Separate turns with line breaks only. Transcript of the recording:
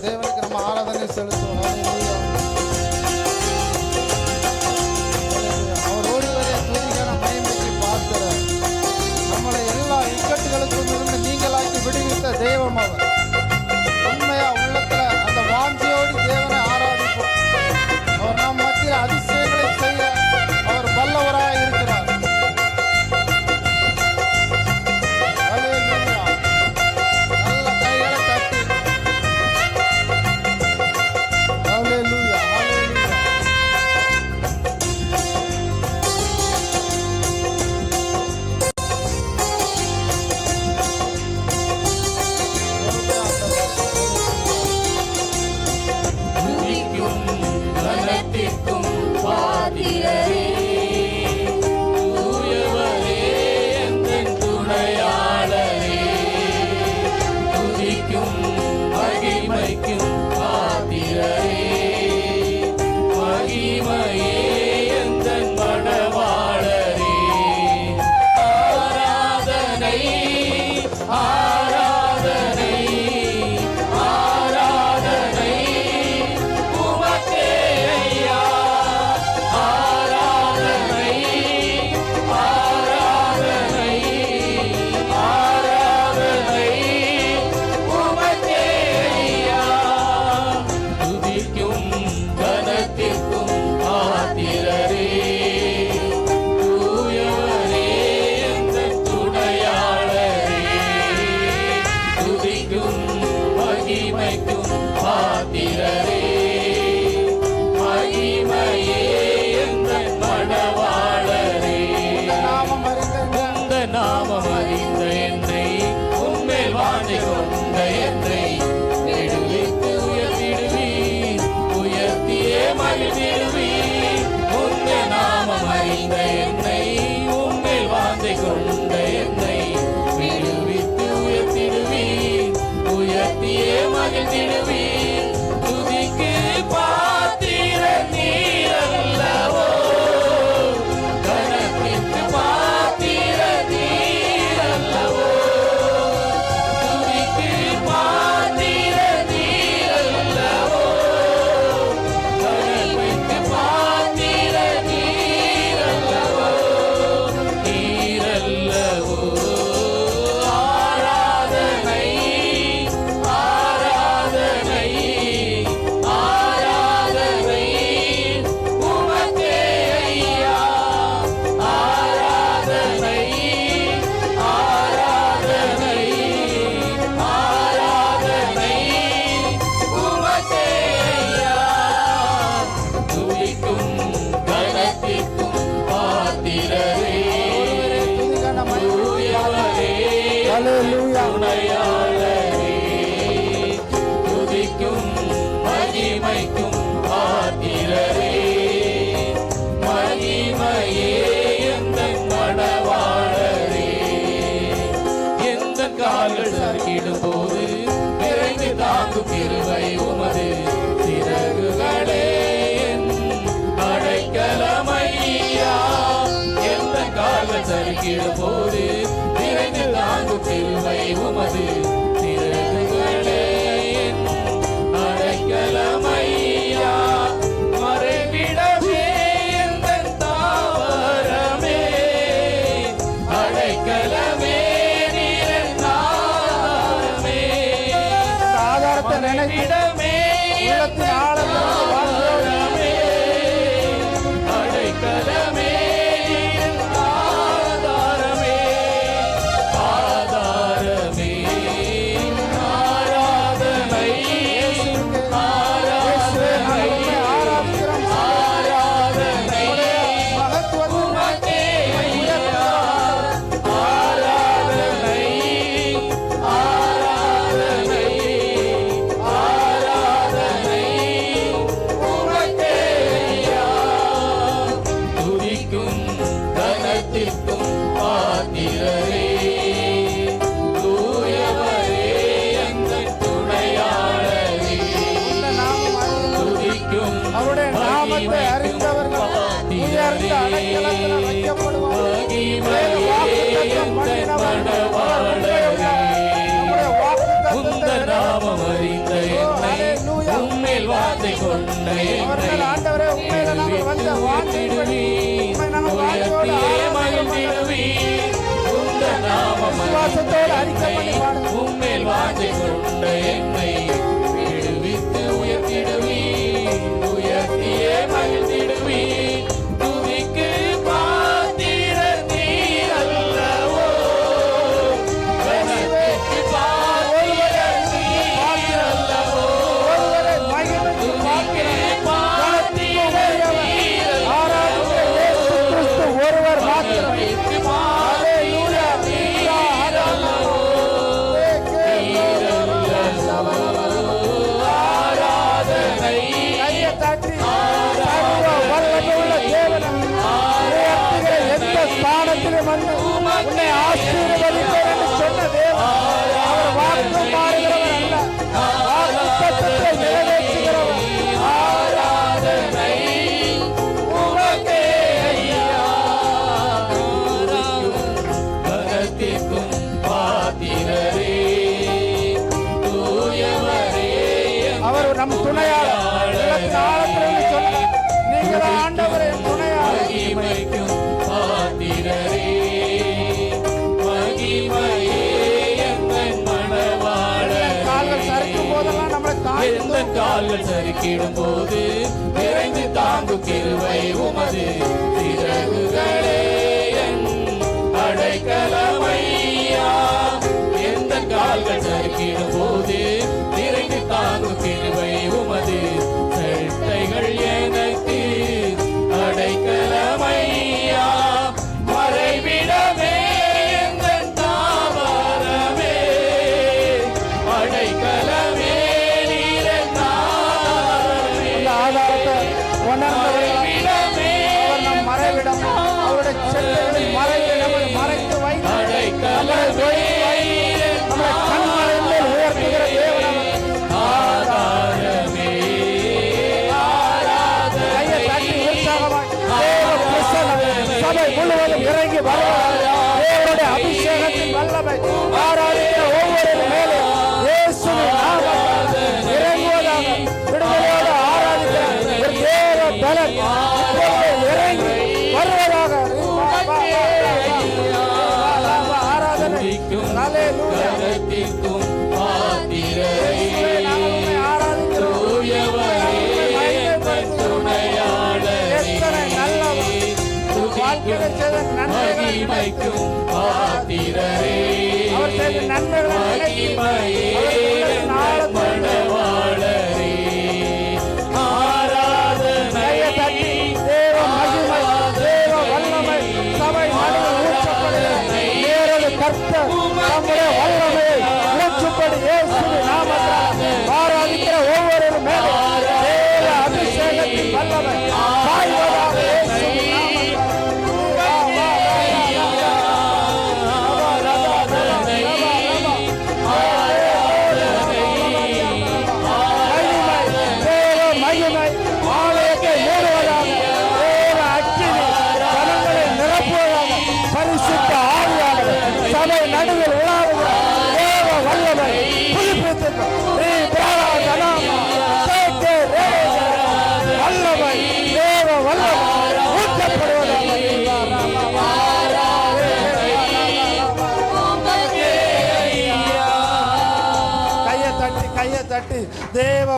தேவனுக்கு நம்ம ஆராதனை
கருணையா
Yeah. மகிமை அறிந்தவர்கள் உயர்ந்த அடைக்கலத்தில் வார்த்தை
கொண்டே ஆண்டவரே உண்மையில நாங்கள் கொண்ட என்னை விடுவித்து உயர்த்திடுவி
Happy நம் துணையாளர். நீங்கள் ஆண்டவரை துணையாளர்.
பாத்திரரே. இருந்த
கால்கள்
சறுக்கிடும் போது விரைந்து தாங்கும் கிருவை உமது திறகுகளே அடைக்கலமையா. எந்த கால்கள் சறுக்கிடும் போது உணர்ந்தவரிடமே
அவர் நம் மறைவிடம் அவருடைய செல்லைகளை மறைத்து நம்மை மறைத்து வைத்து இறங்கி வருவார்
மகிமைக்கும் பாத்திரரே. மகிமையே மணவாளரே ஆராதனை
தேவ வல்லமை சபை கர்த்த நம்முடைய